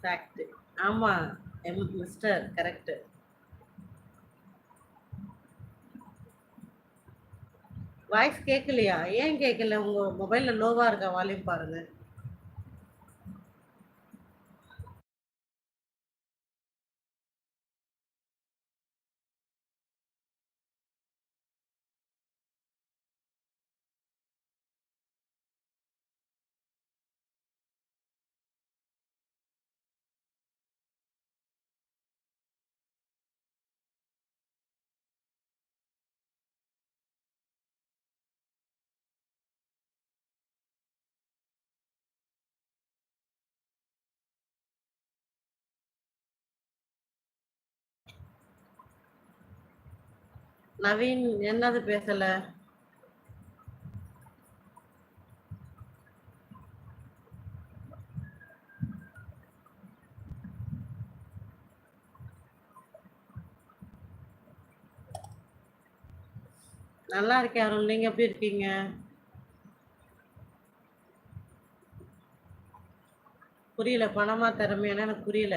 Fact ஆமா. M mister correct voice கேட்கலையா ஏன் கேட்கல உங்க மொபைல்ல லோவா இருக்கா? வால்யூம் பாருங்க. நவீன் என்னது பேசல? நல்லா இருக்கேன் அருள் நீங்க எப்படி இருக்கீங்க? புரியல பணமா திறமையான எனக்கு புரியல.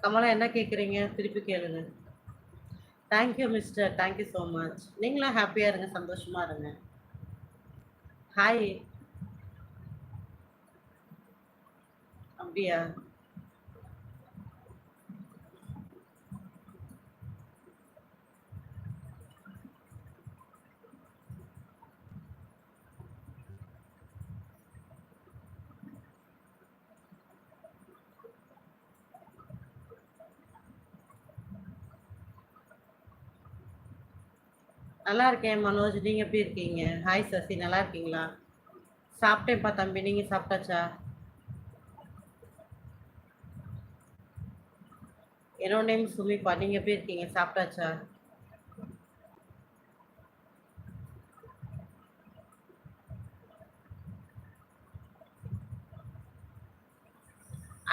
கமலா என்ன கேட்குறீங்க திருப்பி கேளுங்க. Thank you mister thank you so much நீங்களும் ஹாப்பியாக இருங்க சந்தோஷமா இருங்க. ஹாய் அப்படியா? நல்லா இருக்கேன் மனோஜ். நீங்க எப்படி இருக்கீங்க? ஹாய் சசி. நல்லா இருக்கீங்களா? சாப்பிட்டேன்ப்பா தம்பி. நீங்க சாப்பிட்டாச்சா? என்னோட நேம் சுமிப்பா. நீங்க எப்படி இருக்கீங்க? சாப்பிட்டாச்சா?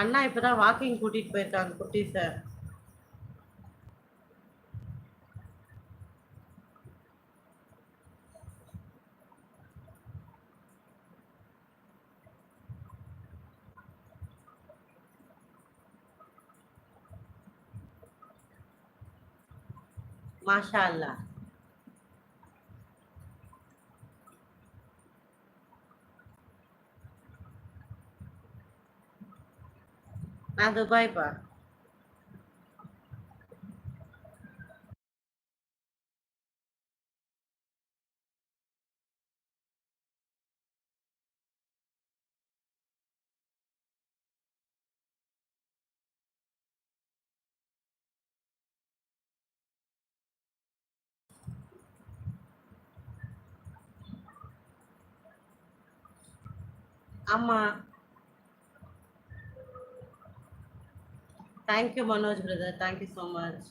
அண்ணா இப்பதான் வாக்கிங் கூட்டிட்டு போயிருக்காங்க குட்டி sir MashaAllah. Nado Bye Bye. ஆமா. Thank you Manoj brother thank you so much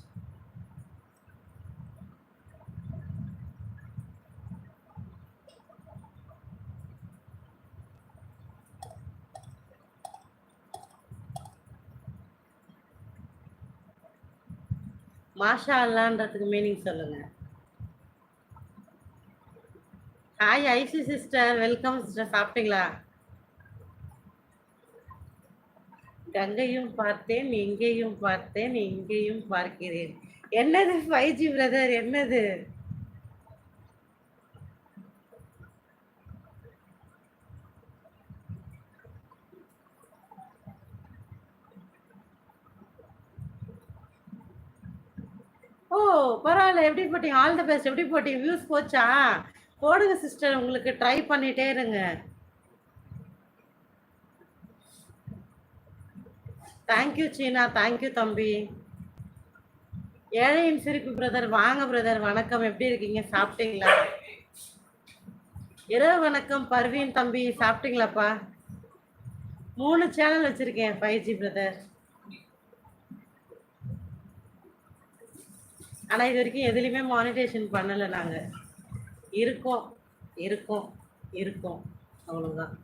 மாஷா அல்லான்றதுக்கு மீனிங் சொல்லுங்க. ஹாய் ஐசி சிஸ்டர் வெல்கம் சிஸ்டர் சாப்பிட்டீங்களா? கங்கையும் பார்த்தேன் இங்கேயும் பார்த்தேன் இங்கேயும் பார்க்கிறேன். என்னது ஃபைவ் ஜி பிரதர் என்னது? ஓ பரவாயில்ல. எப்படி போட்டீங்க? ஆல் த பெஸ்ட் எப்படி போட்டீங்க? வியூஸ் போச்சா? போடுங்க சிஸ்டர் உங்களுக்கு ட்ரை பண்ணிட்டே இருங்க. தேங்க்யூ சீனா தேங்க்யூ தம்பி. ஏழையின் சிரிப்பு பிரதர் வாங்க பிரதர் வணக்கம். எப்படி இருக்கீங்க? சாப்பிட்டீங்களா? இரவு வணக்கம் பர்வீன் தம்பி. சாப்பிட்டீங்களாப்பா? மூணு சேனல் வச்சுருக்கேன் ஃபைவ் ஜி பிரதர் ஆனால் இது வரைக்கும் எதுலேயுமே மானிட்டேஷன் பண்ணலை நாங்கள் இருக்கோம் இருக்கோம் இருக்கோம். அவ்வளோதான்